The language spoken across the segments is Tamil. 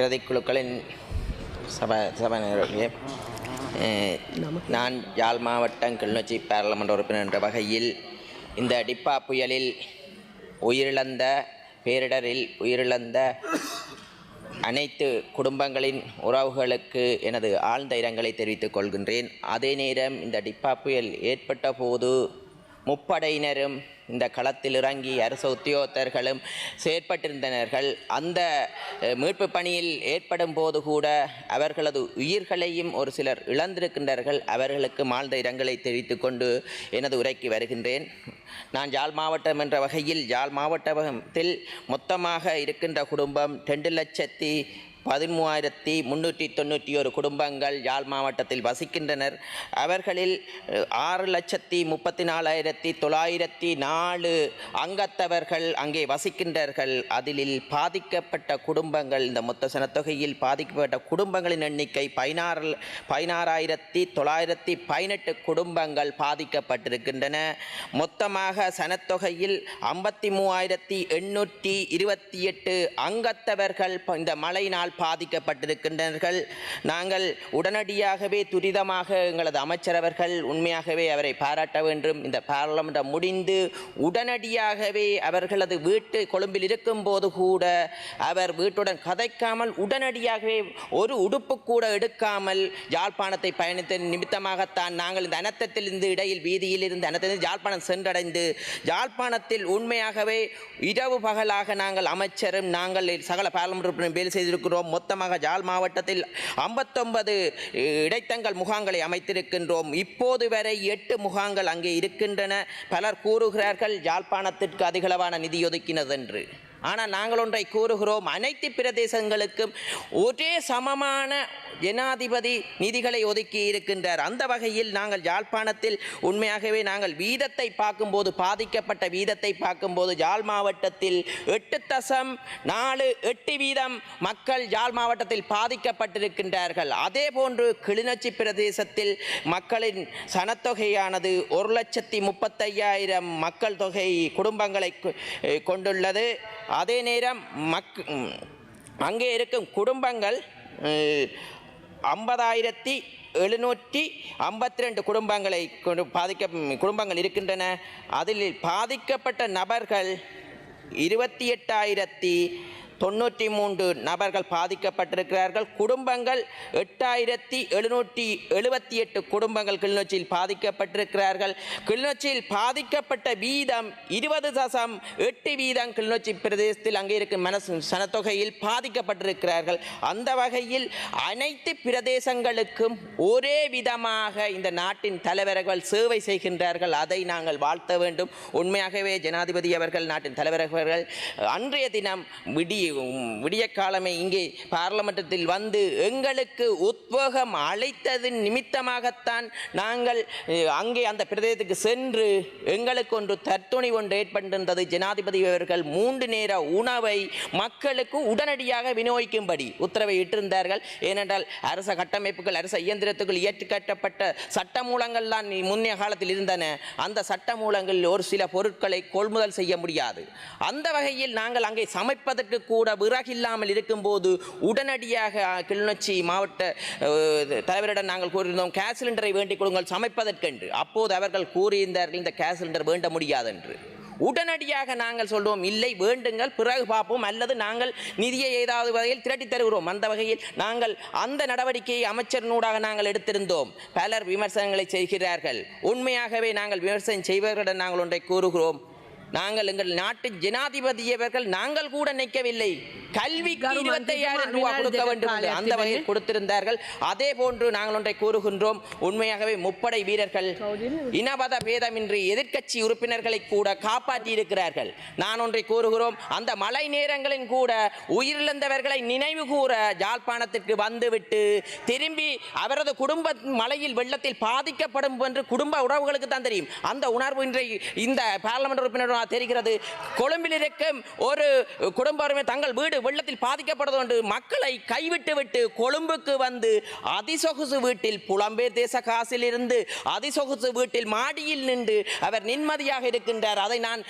பிரதி குழுக்களின் சபாநாயகர்களே சபையினர்களே நான் யாழ் மாவட்டம் கிளிநொச்சி பாராளுமன்ற உறுப்பினர் என்ற வகையில் இந்த டிப்பா புயலில் உயிரிழந்த பேரிடரில் உயிரிழந்த அனைத்து குடும்பங்களின் உறவுகளுக்கு எனது ஆழ்ந்த இரங்கலை தெரிவித்துக் கொள்கின்றேன். அதே நேரம் இந்த டிப்பா புயல் ஏற்பட்ட போது முப்படையினரும் இந்த களத்தில் இறங்கி அரசு உத்தியோகத்தர்களும் செயற்பட்டிருந்தனர்கள். அந்த மீட்பு பணியில் ஏற்படும் போது கூட அவர்களது உயிர்களையும் ஒரு சிலர் இழந்திருக்கின்றார்கள். அவர்களுக்கு மாழ்ந்த இரங்கலை தெரிவித்து கொண்டு எனது உரைக்கு வருகின்றேன். நான் யாழ் மாவட்டம் என்ற வகையில் யாழ் மாவட்டத்தில் மொத்தமாக இருக்கின்ற குடும்பம் ரெண்டு லட்சத்தி பதிமூவாயிரத்தி முன்னூற்றி தொண்ணூற்றி ஒரு குடும்பங்கள் யாழ் மாவட்டத்தில் வசிக்கின்றனர். அவர்களில் ஆறு லட்சத்தி முப்பத்தி நாலாயிரத்தி தொள்ளாயிரத்தி நாலு அங்கத்தவர்கள் அங்கே வசிக்கின்றார்கள். அதில் பாதிக்கப்பட்ட குடும்பங்கள் இந்த மொத்த சனத்தொகையில் பாதிக்கப்பட்ட குடும்பங்களின் எண்ணிக்கை பதினாறு பதினாறாயிரத்தி தொள்ளாயிரத்தி பதினெட்டு குடும்பங்கள் பாதிக்கப்பட்டிருக்கின்றன. மொத்தமாக சனத்தொகையில் ஐம்பத்தி மூவாயிரத்தி எண்ணூற்றி இருபத்தி எட்டு அங்கத்தவர்கள் இந்த இந்த மழையினால் பாதிக்கப்பட்டிருக்கின்றார்கள் நாங்கள் உடனடியாகவே துரிதமாக எங்களது அமைச்சரவர்கள் உண்மையாகவே அவரை பாராட்ட வேண்டும். இந்த பாராளுமன்றம் முடிந்து உடனடியாகவே அவர்களது வீட்டு கொழும்பில் இருக்கும்போது கூட அவர் வீட்டுடன் கதைக்காமல் உடனடியாகவே ஒரு உடுப்பு கூட எடுக்காமல் யாழ்ப்பாணத்தை பயணித்த நிமித்தமாகத்தான் நாங்கள் இந்த அனத்தத்திலிருந்து இடையில் வீதியில் இருந்து அனத்திலிருந்து யாழ்ப்பாணம் சென்றடைந்து யாழ்ப்பாணத்தில் உண்மையாகவே இரவு பகலாக நாங்கள் அமைச்சரும் நாங்கள் சகல பாராளுமன்ற வேலை செய்திருக்கிறோம். மொத்தமாக ஜாழ் மாவட்டத்தில் ஐம்பத்தொன்பது இடைத்தங்கள் முகாங்களை அமைத்திருக்கின்றோம். இப்போது வரை எட்டு முகாங்கள் அங்கே இருக்கின்றன. பலர் கூறுகிறார்கள் யாழ்ப்பாணத்திற்கு அதிகளவான நிதி ஒதுக்கினதென்று. ஆனால் நாங்கள் ஒன்றை கூறுகிறோம் அனைத்து பிரதேசங்களுக்கும் ஒரே சமமான ஜனாதிபதி நிதிகளை ஒதுக்கி இருக்கின்றார். அந்த வகையில் நாங்கள் யாழ்ப்பாணத்தில் உண்மையாகவே நாங்கள் வீதத்தை பார்க்கும்போது பாதிக்கப்பட்ட வீதத்தை பார்க்கும்போது யாழ் மாவட்டத்தில் எட்டு தசம் நாலு எட்டு வீதம் மக்கள் யாழ் மாவட்டத்தில் பாதிக்கப்பட்டிருக்கின்றார்கள். அதே போன்று கிளிநொச்சி பிரதேசத்தில் மக்களின் சனத்தொகையானது ஒரு லட்சத்தி முப்பத்தையாயிரம் மக்கள் தொகை குடும்பங்களை கொ- கொண்டுள்ளது. அதே நேரம் மக் அங்கே இருக்கும் குடும்பங்கள் ஐம்பதாயிரத்தி எழுநூற்றி ஐம்பத்தி ரெண்டு குடும்பங்களை கொண்டு பாதிக்க குடும்பங்கள் இருக்கின்றன. அதில் பாதிக்கப்பட்ட நபர்கள் இருபத்தி எட்டாயிரத்தி தொண்ணூற்றி மூன்று நபர்கள் பாதிக்கப்பட்டிருக்கிறார்கள். குடும்பங்கள் எட்டாயிரத்தி எழுநூற்றி எழுபத்தி எட்டு குடும்பங்கள் கிளிநொச்சியில் பாதிக்கப்பட்டிருக்கிறார்கள். கிளிநொச்சியில் பாதிக்கப்பட்ட வீதம் இருபது தசம் எட்டு வீதம் கிளிநொச்சி பிரதேசத்தில் அங்கே இருக்கும் மனசு சனத்தொகையில் பாதிக்கப்பட்டிருக்கிறார்கள். அந்த வகையில் அனைத்து பிரதேசங்களுக்கும் ஒரே விதமாக இந்த நாட்டின் தலைவர்கள் சேவை செய்கின்றார்கள். அதை நாங்கள் வாழ்த்த வேண்டும். உண்மையாகவே ஜனாதிபதி அவர்கள் நாட்டின் தலைவர்கள் அன்றைய தினம் விடிய விடிய காலமே இங்கே பார்லமெண்டத்தில் வந்து எங்களுக்கு உத்வேகம் அழைத்ததின் நிமித்தமாகத்தான் நாங்கள் அங்கே அந்த பிரதேசத்துக்கு சென்று எங்களுக்கு ஒன்று தற்துணி ஒன்று ஏற்பட்டிருந்தது. ஜனாதிபதி அவர்கள் மூன்று நேர உணவை மக்களுக்கு உடனடியாக விநியோகிக்கும்படி உத்தரவை இட்டிருந்தார்கள். ஏனென்றால் அரச கட்டமைப்புகள் அரச இயந்திரத்துக்குள் ஏற்றுக்கட்டப்பட்ட கட்டப்பட்ட சட்டமூலங்கள் தான் முன்னைய காலத்தில் இருந்தன. அந்த சட்டமூலங்களில் ஒரு சில பொருட்களை கொள்முதல் செய்ய முடியாது. அந்த வகையில் நாங்கள் அங்கே சமைப்பதற்கு கூட கூட விறகில்லாமல் இருக்கும்போது உடனடியாக கிளிநொச்சி மாவட்ட தலைவரிடம் நாங்கள் கூறியிருந்தோம் கேஸ் சிலிண்டரை வேண்டிக் கொடுங்கள் சமைப்பதற்கென்று. அப்போது அவர்கள் கூறியிருந்தார்கள் இந்த கேஸ் சிலிண்டர் வேண்ட முடியாதென்று. உடனடியாக நாங்கள் சொல்வோம் இல்லை வேண்டுங்கள் பிறகு பார்ப்போம். அல்லது நாங்கள் நிதியை ஏதாவது வகையில் திரட்டி தருகிறோம். அந்த வகையில் நாங்கள் அந்த நடவடிக்கையை அமைச்சரினூடாக நாங்கள் எடுத்திருந்தோம். பலர் விமர்சனங்களை செய்கிறார்கள். உண்மையாகவே நாங்கள் விமர்சனம் செய்வர்களிடம் நாங்கள் ஒன்றை கூறுகிறோம். நாங்கள் எங்கள் நாட்டு ஜனாதிபதியவர்கள் நாங்கள் கூட நிற்கவில்லை. கல்விக்கு இருபத்தையாயிரம் ரூபாய் கொடுக்க வேண்டும் அந்த வகையில் கொடுத்திருந்தார்கள். அதே போன்று நாங்கள் ஒன்றை கூறுகின்றோம். உண்மையாகவே முப்படை வீரர்கள் இனவத பேதமின்றி எதிர்க்கட்சி உறுப்பினர்களை கூட காப்பாற்றி இருக்கிறார்கள். நான் ஒன்றை கூறுகிறோம். அந்த மழை நேரங்களின் கூட உயிரிழந்தவர்களை நினைவு கூற யாழ்ப்பாணத்திற்கு வந்துவிட்டு திரும்பி அவரது குடும்ப மழையில் வெள்ளத்தில் பாதிக்கப்படும் என்று குடும்ப உறவுகளுக்கு தான் தெரியும். அந்த உணர்வு இன்றைய இந்த பார்லமெண்ட் உறுப்பினர் தெரிகிறது. கொழும்பில் இருக்கும் ஒரு குடும்ப தங்கள் வீடு வெள்ளத்தில் பாதிக்கப்படுவது கொண்டு மக்களை கைவிட்டு விட்டு கொழும்புக்கு வந்து அதிசொகுசு வீட்டில் புலம்பெயர் தேச காசில் இருந்து அதிசொகுசு வீட்டில் மாடியில் நின்று அவர் நிம்மதியாக இருக்கின்றார். அதை நான்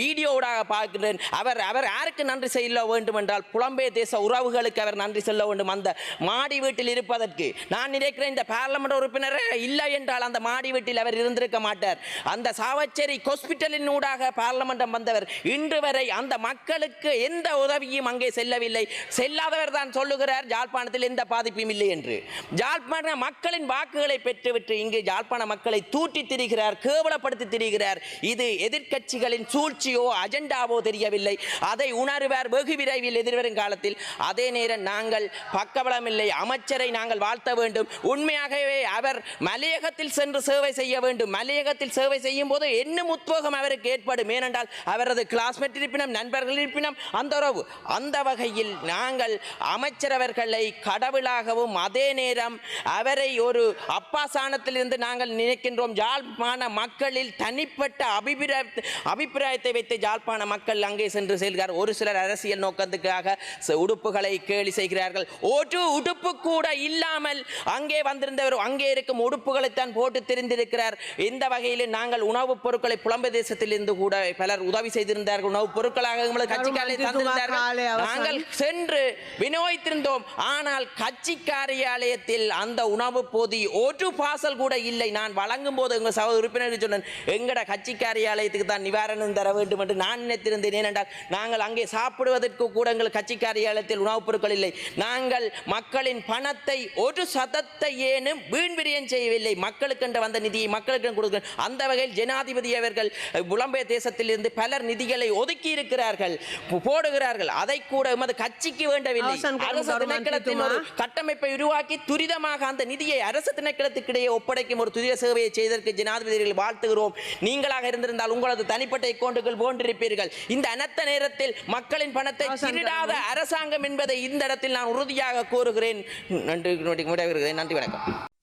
வீடியோடாக பார்க்கின்றேன். அவர் அவர் யாருக்கு நன்றி செய்ய வேண்டும் என்றால் புலம்பெயர் தேச உறவுகளுக்கு அவர் நன்றி செல்ல வேண்டும். அந்த மாடி வீட்டில் இருப்பதற்கு நான் நினைக்கிறேன் இந்த பார்லமெண்ட் உறுப்பினர் இல்லை என்றால் அந்த மாடி வீட்டில் அவர் இருந்திருக்க மாட்டார். அந்த சாவச்சேரி ஹாஸ்பிட்டலின் ஊடாக பார்லமெண்டம் வந்தவர் இன்று வரை அந்த மக்களுக்கு எந்த உதவியும் அங்கே செல்லவில்லை. செல்லாதவர் தான் சொல்லுகிறார் ஜாழ்ப்பாணத்தில் எந்த பாதிப்பும் இல்லை என்று. ஜாழ்ப்பாண மக்களின் வாக்குகளை பெற்றுவிட்டு இங்கு ஜாழ்ப்பாண மக்களை தூட்டி திரிகிறார் கேவலப்படுத்தி திரிகிறார். இது எதிர்கட்சிகளின் சூழ்ச்சியோ அஜெண்டாவோ தெரியவில்லை. அதை உணர்வார் வெகு விரைவில் எதிர்வரும் காலத்தில். அதே நேரம் நாங்கள் பக்கபலமில்லை அமைச்சரை நாங்கள் வாழ்த்த வேண்டும். உண்மையாகவே அவர் மலையகத்தில் சென்று சேவை செய்ய வேண்டும். மலையகத்தில் சேவை செய்யும் போது என்ன உத்வேகம் அவருக்கு ஏற்படும். ஏனென்றால் அவரது கிளாஸ்மேட் இருப்பினம் நண்பர்கள் இருப்பினம் அந்த உறவு அந்த வகையில் நாங்கள் அமைச்சர் அவர்களை கடவுளாகவும் அதே நேரம் அவரை ஒரு அப்பா சாணத்திலிருந்து நாங்கள் நினைக்கின்றோம். யாழ்ப்பாண மக்களில் தனிப்பட்ட அபிப்பிராய அபிப்பிராயத்தை வைத்து யாழ்ப்பாண மக்கள் அங்கே சென்று செல்கிறார் ஒரு சிலர் அரசியல் நோக்கத்துக்காக உடுப்புகளை கேலி செய்கிறார்கள். ஒரு உடுப்பு கூட இல்லாமல் அங்கே வந்திருந்தவர் அங்கே இருக்கும் உடுப்புகளைத்தான் போட்டு தெரிந்திருக்கிறார். இந்த வகையில் நாங்கள் உணவுப் பொருட்களை புலம்பெயர் தேசத்திலிருந்து கூட பலர் உதவி செய்திருந்தார்கள். உணவுப் பொருட்களாக எங்களுக்கு கட்சிக்காலே தந்திருந்தார்கள். நாங்கள் சென்று வினோய்த்திருந்தோம் ஆனால் கட்சி காரியாலயத்தில் அந்த உணவு போதி ஒரு பாசல் கூட இல்லை. நான் வழங்கும் போது எங்கள் சக உறுப்பினருக்கு சொன்னேன் எங்கட கட்சி காரியாலயத்துக்கு தான் நிவாரணம் தர வேண்டும் என்று நான் நினைத்திருந்தேன். ஏனென்றால் நாங்கள் அங்கே சாப்பிடுவதற்கு கூட எங்கள் கட்சி காரியாலயத்தில் உணவுப் பொருட்கள் இல்லை. நாங்கள் மக்களின் பணத்தை ஒரு சதத்தை ஏனும் வீண் செய்யவில்லை. மக்களுக்கு என்று வந்த நிதியை மக்களுக்கு கொடுக்க அந்த வகையில் ஜனாதிபதி அவர்கள் அஹ், புலம்பெயர் தேசத்திலிருந்து பலர் நிதிகளை ஒதுக்கி இருக்கிறார்கள் போடுகிறார்கள். அதை கூட உமது கட்சிக்கு வேண்டவில்லை. அரசு திணைக்களத்தின் ஒரு கட்டமைப்பை உருவாக்கி துரிதமாக அந்த நிதியை அரசு திணைக்களத்துக்கிடையே ஒப்படைக்கும் ஒரு துரித சேவையை செய்தற்கு ஜனாதிபதிகள் வாழ்த்துகிறோம். நீங்களாக இருந்திருந்தால் உங்களது தனிப்பட்ட அக்கௌண்டுகள் போன்றிருப்பீர்கள். இந்த அனத்த நேரத்தில் மக்களின் பணத்தை திருடாத அரசாங்கம் என்பதை இந்த இடத்தில் நான் உறுதியாக கூறுகிறேன். நன்றி நன்றி வணக்கம்.